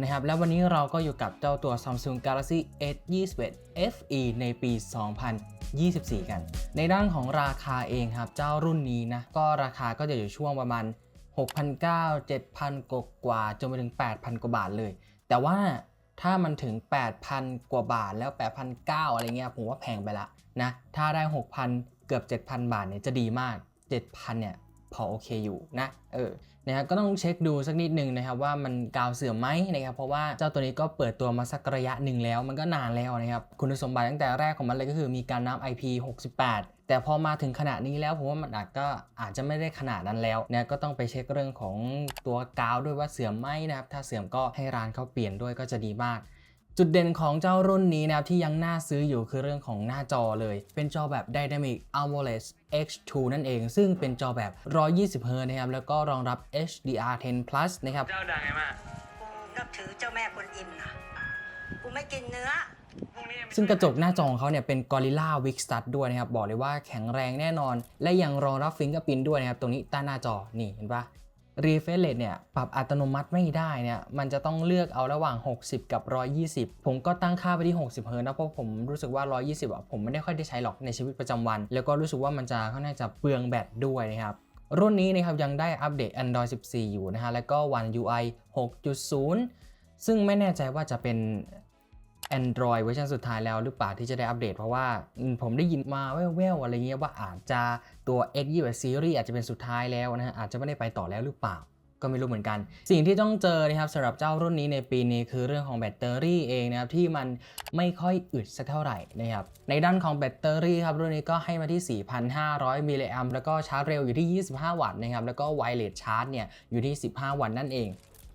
นะครับแล้ววันนี้เราก็อยู่กับเจ้าตัว Samsung Galaxy S21 FE ในปี 2024 กัน ในด้านของราคาเองครับ เจ้ารุ่นนี้นะ ก็ราคาก็จะอยู่ช่วงประมาณ 6,900 7,000กว่ากว่าจนไปถึง 8,000 กว่าบาทเลย แต่ว่าถ้ามันถึง 8,000 กว่าบาทแล้ว 8,900 อะไรเงี้ยผมว่าแพงไปละนะ ถ้าได้ 6,000 เกือบ 7,000 บาทเนี่ยจะดีมาก 7,000 เนี่ย พอโอเคอยู่นะเออนะครับก็ต้องเช็คดูสักนิดนึงนะครับว่ามันกาวเสื่อมไหมนะครับเพราะว่าเจ้าตัวนี้ก็เปิดตัวมาสักระยะหนึ่งแล้ว มันก็นานแล้วนะครับคุณสมบัติตั้งแต่แรกของมันเลยก็คือมีการนับ IP68 แต่พอมาถึงขนาดนี้แล้วผมว่ามันอาจก็อาจจะไม่ได้ขนาดนั้นแล้วนะก็ต้องไปเช็คเรื่องของตัวกาวด้วยว่าเสื่อมไหมนะครับถ้าเสื่อมก็ให้ร้านเขาเปลี่ยนด้วยก็จะดีมาก จุดเด่นของเจ้ารุ่นนี้นะครับที่ยังน่าซื้ออยู่คือเรื่องของหน้าจอเลย เป็นจอแบบ Dynamic AMOLED X2 นั่นเอง ซึ่งเป็นจอแบบ 120 Hz นะครับ แล้วก็รองรับ HDR10 Plus นะครับ เจ้าดังไงมากูนับถือเจ้าแม่กวนอิมนะกูไม่กินเนื้อพรุ่งนี้ยังไม่ซึ่งกระจกหน้าจอของเขาเนี่ยเป็น Gorilla Week Stud ด้วยนะครับ บอกเลยว่าแข็งแรงแน่นอน และยังรองรับฟิงเกอร์พินด้วยนะครับ ตรงนี้ใต้หน้าจอ นี่เห็นปะ Refresh Rate เนี่ยปรับอัตโนมัติไม่ได้เนี่ยมันจะต้องเลือกเอาระหว่าง 60 กับ 120 ผมก็ตั้งค่าไปที่ 60เฮิร์ตนะเพราะผมรู้สึกว่า 120อะผมไม่ได้ค่อยได้ใช้หรอกในชีวิตประจำวัน แล้วก็รู้สึกว่ามันจะค่อนข้างจะเปลืองแบตด้วยนะครับรุ่นนี้นะครับยังได้อัปเดต Android 14 อยู่นะฮะแล้วก็ One UI 6.0 ซึ่งไม่แน่ใจว่าจะเป็น Android เวอร์ชันสุดท้ายแล้วหรือเปล่าที่จะได้อัปเดต เพราะว่าผมได้ยินมาแว่วๆอะไรเงี้ยว่าอาจจะตัว X21 Series อาจจะเป็นสุดท้ายแล้วนะฮะอาจจะไม่ได้ไปต่อแล้วหรือเปล่า ก็ไม่รู้เหมือนกัน สิ่งที่ต้องเจอนะครับสำหรับเจ้ารุ่นนี้ในปีนี้คือเรื่องของแบตเตอรี่เองนะครับที่มันไม่ค่อยอึดสักเท่าไหร่นะครับในด้านของแบตเตอรี่ครับรุ่นนี้ก็ให้มาที่ 4,500 มิลลิแอมแล้วก็ชาร์จเร็วอยู่ที่ 25 วัตต์นะครับแล้วก็ไวเลสชาร์จเนี่ยอยู่ที่ 15 วัตต์นั่นเอง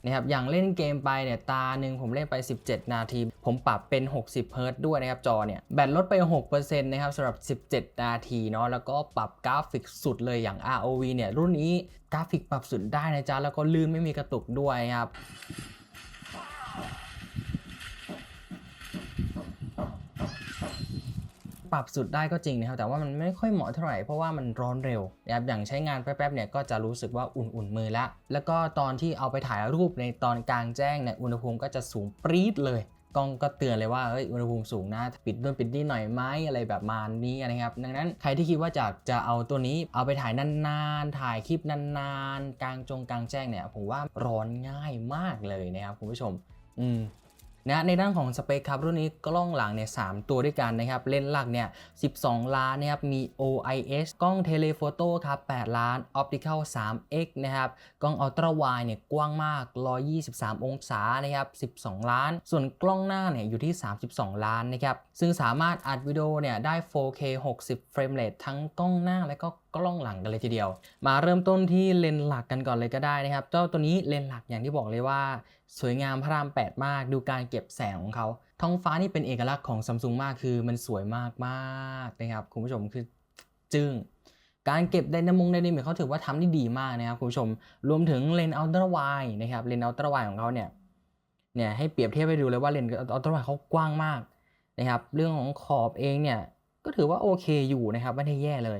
นะครับอย่างเล่นเกมไปเนี่ยตาหนึ่งผมเล่นไป 17 นาที ผมปรับเป็น 60เฮิรตด้วยนะครับจอเนี่ยแบตลดไป 6%นะครับสำหรับ 17 นาทีเนาะแล้วก็ปรับกราฟิกสุดเลยอย่าง ROV เนี่ยรุ่นนี้กราฟิกปรับสุดได้นะจ๊ะแล้วก็ลื่นไม่มีกระตุกด้วยครับ ปรับสุดได้ก็จริงนะครับแต่ว่ามันไม่ค่อยเหมาะเท่าไหร่เพราะว่ามันร้อนเร็วนะครับอย่างใช้งานแป๊บๆเนี่ยก็จะรู้สึกว่าอุ่นๆมือละ แล้วก็ตอนที่เอาไปถ่ายรูปในตอนกลางแจ้งเนี่ยอุณหภูมิก็จะสูงปรี๊ดเลยกล้องก็เตือนเลยว่าเอ้ยอุณหภูมิสูงนะปิดด้วยปิดนี่หน่อยไหมอะไรแบบมานี้นะครับ ดังนั้นใครที่คิดว่าจะจะเอาตัวนี้เอาไปถ่ายนานๆ ถ่ายคลิปนานๆ กลางจงกลางแจ้งเนี่ย ผมว่าร้อนง่ายมากเลยนะครับคุณผู้ชม อืม นะในด้านของสเปคครับรุ่นนี้กล้องหลังเนี่ย3ตัวด้วยกันนะครับเลนส์หลักเนี่ย12 ล้านนะครับมี OIS กล้องเทเลโฟโต้ครับ8ล้าน Optical 3x นะครับกล้อง Ultra Wide เนี่ยกว้างมาก 123 องศานะครับ12 ล้าน ส่วนกล้องหน้าเนี่ยอยู่ที่ 32 ล้านนะครับซึ่งสามารถอัดวิดีโอเนี่ยได้ 4K 60 เฟรมเรททั้งกล้องหน้าและก็ กล้องหลังกันเลยทีเดียว มาเริ่มต้นที่เลนส์หลักกันก่อนเลยก็ได้นะครับ เจ้าตัวนี้เลนส์หลักอย่างที่บอกเลยว่า สวยงามพระราม 8 มาก ดูการเก็บแสงของเขาท้องฟ้านี่เป็นเอกลักษณ์ของซัมซุงมากคือมันสวยมากมากนะครับคุณผู้ชมคือจึง้งการเก็บไดนามงไดนามิกเขาถือว่าทำได้ดีมากนะครับคุณผู้ชม รวมถึงเลนส์อัลตร้าไวนะครับเลนส์อัลตร้าไวของเขาเนี่ยเนี่ยให้เปรียบเทียบให้ดูเลยว่าเลนส์อัลตร้าไวเขากว้างมากนะครับ เรื่องของขอบเองเนี่ยก็ถือว่าโอเคอยู่นะครับไม่ได้แย่เลย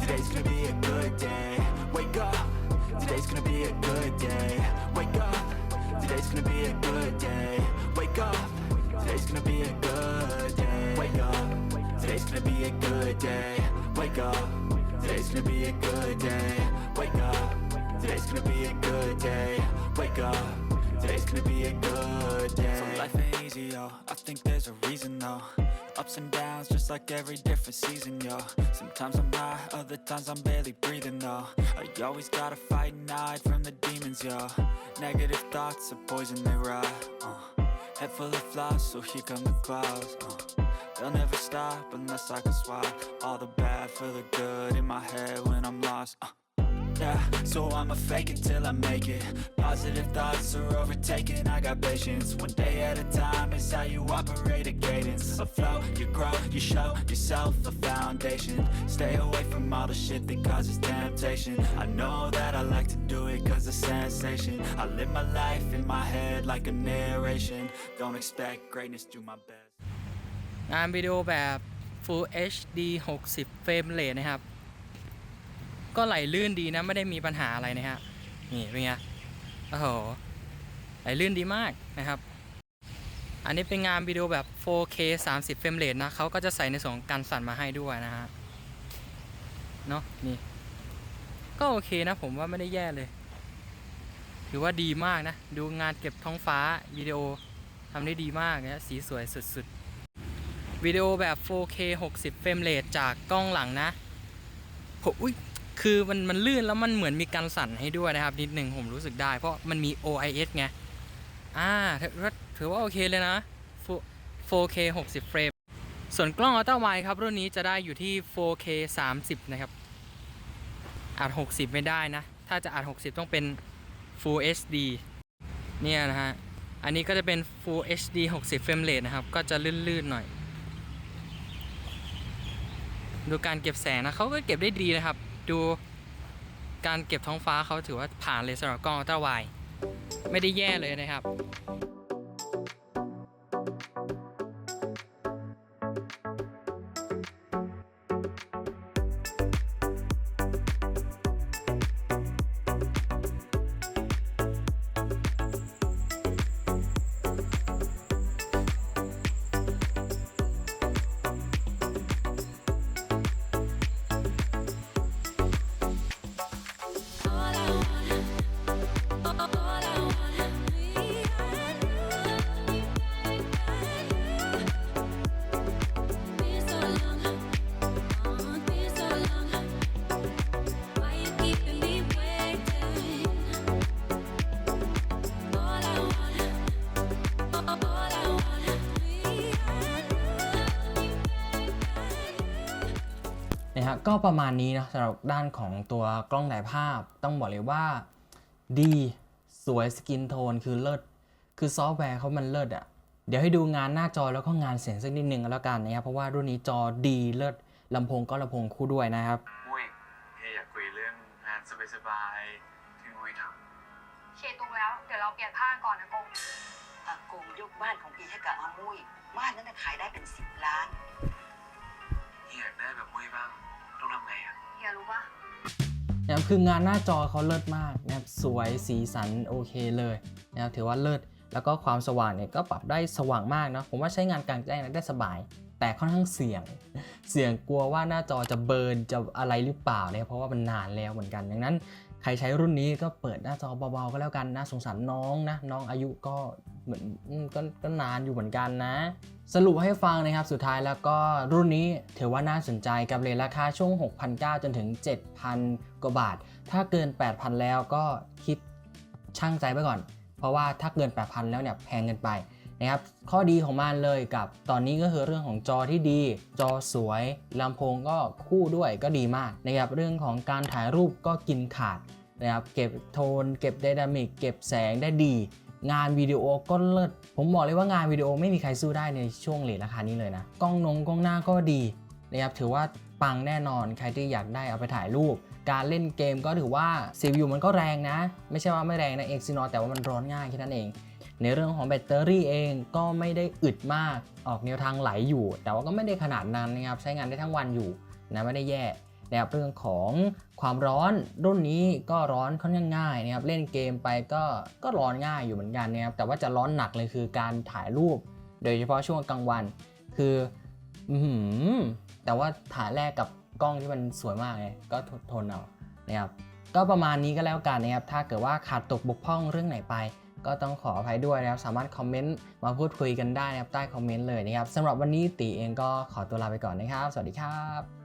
today's gonna be a good day. Wake up. Today's gonna be a good day. Wake up. Today's gonna be a good day. Wake up. Today's gonna be a good day. Wake up. Today's gonna be a good day. Wake up. Today's gonna be a good day. Wake up. Today's gonna be a good day. Wake up. easy, yo. I think there's a reason, though. Ups and downs, just like every different season, yo. Sometimes I'm high, other times I'm barely breathing, though. I always gotta fight and hide from the demons, yo. Negative thoughts are poison, they rot. Uh. Head full of flies, so here come the clouds. Uh. They'll never stop unless I can swap all the bad for the good in my head when I'm lost. Uh Yeah, so I'ma fake it till I make it. Positive thoughts are overtaken. I got patience. One day at a time is how you operate a cadence. A flow, you grow, you show yourself a foundation. Stay away from all the shit that causes temptation. I know that I like to do it cause it's sensation. I live my life in my head like a narration. Don't expect greatness, do my best. งานวิดีโอแบบ Full HD 60 เฟรมเรทนะครับ ก็ไหลลื่นดีนะ ไม่ได้มีปัญหาอะไรนะฮะนี่เป็นไงโอ้โหไหลลื่นดีมากนะครับ อันนี้เป็นงานวิดีโอแบบ 4K 30 เฟรมเรทนะเขาก็จะใส่ในส่วนของการสั่นมาให้ด้วยนะฮะเนาะนี่ ก็โอเคนะผมว่าไม่ได้แย่เลย ถือว่าดีมากนะ ดูงานเก็บท้องฟ้าวิดีโอทำได้ดีมากนะสีสวยสุดๆวิดีโอแบบ 4K 60 เฟรมเรทจากกล้องหลังนะผมอุ้ย คือมันมันลื่นแล้วมันเหมือนมีการสั่นให้ด้วยนะครับ นิดหนึ่งผมรู้สึกได้ เพราะมันมี OIS ไงอ่าถือว่าถือว่าโอเคเลยนะ 4K 60 เฟรม ส่วนกล้องอัลตร้าไวครับ รุ่นนี้จะได้อยู่ที่ 4K 30 นะครับอัด60 ไม่ได้นะ ถ้าจะอัด60 ต้องเป็น Full HD เนี่ยนะฮะ อันนี้ก็จะเป็น Full HD 60 เฟรมเรทนะครับ ก็จะลื่นๆหน่อย ดูการเก็บแสงนะเขาก็เก็บได้ดีนะครับ ดูการเก็บท้องฟ้าเขาถือว่าผ่านเลยสำหรับกล้องอัลตร้าไวไม่ได้แย่เลยนะครับ ฮะก็ประมาณนี้นะสำหรับด้านของตัวกล้องถ่ายภาพ ต้องบอกเลยว่าดีสวยสกินโทนคือเลิศคือซอฟต์แวร์เขามันเลิศอะ่ะเดี๋ยวให้ดูงานหน้าจอแล้วก็งานเสียงสักนิดนึงก็แล้วกันนะครับ เพราะว่ารุ่นนี้จอดีเลิศลำโพงก็ลำโพงคู่ด้วยนะครับมุ้ยเฮียอยากคุยเรื่องงานสบายๆที่มุ้ยทเคตรงแล้ว เดี๋ยวเราเปลี่ยนผ้าก่อนนะกงอากงยกบ้านของพี่ให้กับอามุ้ยบ้านนั้นน่ะขายได้เป็นสิบล้าน คืองานหน้าจอเขาเลิศมากนะครับสวยสีสันโอเคเลยนะครับถือว่าเลิศแล้วก็ความสว่างเนี่ยก็ปรับได้สว่างมากนะผมว่าใช้งานกลางแจ้งได้สบาย แต่ค่อนข้างเสี่ยง เสี่ยงกลัวว่าหน้าจอจะเบิร์นจะอะไรหรือเปล่าเนี่ยเพราะว่ามันนานแล้วเหมือนกันดังนั้น ใครใช้รุ่นนี้ก็เปิดหน้าจอเบาๆก็แล้วกันนะสงสารน้องนะน้องอายุก็ เหมือนก็ก็นานอยู่เหมือนกันนะ สรุปให้ฟังนะครับสุดท้ายแล้วก็รุ่นนี้ถือว่าน่าสนใจกับเลทราคาช่วง 6,900 จนถึง 7,000 กว่าบาท ถ้าเกิน 8,000 แล้วก็คิดช่างใจไปก่อน เพราะว่าถ้าเกิน 8,000 แล้วเนี่ยแพงเกินไปนะครับข้อดีของมันเลยกับตอนนี้ก็คือเรื่องของจอที่ดี จอสวยลำโพงก็คู่ด้วยก็ดีมากนะครับเรื่องของการถ่ายรูปก็กินขาดนะครับเก็บโทน เก็บไดนามิก เก็บแสงได้ดี งานวิดีโอก็เลิศ ผมบอกเลยว่างานวิดีโอไม่มีใครสู้ได้ในช่วงเลทราคานี้เลยนะ กล้องนงกล้องหน้าก็ดีนะครับ ถือว่าปังแน่นอน ใครที่อยากได้เอาไปถ่ายรูป การเล่นเกมก็ถือว่า CPU มันก็แรงนะ ไม่ใช่ว่าไม่แรงนะ Exynos แต่ว่ามันร้อนง่ายแค่นั้นเอง ในเรื่องของแบตเตอรี่เองก็ไม่ได้อึดมาก ออกแนวทางไหลอยู่ แต่ว่าก็ไม่ได้ขนาดนั้นนะครับ ใช้งานได้ทั้งวันอยู่นะ ไม่ได้แย่ นะครับเรื่องของความร้อนรุ่นนี้ก็ร้อนค่อนข้างง่ายนะครับเล่นเกมไปก็ก็ร้อนง่ายอยู่เหมือนกันนะครับแต่ว่าจะร้อนหนักเลยคือการถ่ายรูป โดยเฉพาะช่วงกลางวัน คืออืแต่ว่าถ่ายแรกกับกล้องที่มันสวยมากเลยก็ทนทนเอานะครับก็ประมาณนี้ก็แล้วกันนะครับ ถ้าเกิดว่าขาดตกบกพร่องเรื่องไหนไป ก็ต้องขออภัยด้วยนะครับ สามารถคอมเมนต์มาพูดคุยกันได้นะครับใต้คอมเมนต์เลยนะครับสำหรับวันนี้ตีเองก็ขอตัวลาไปก่อนนะครับ สวัสดีครับ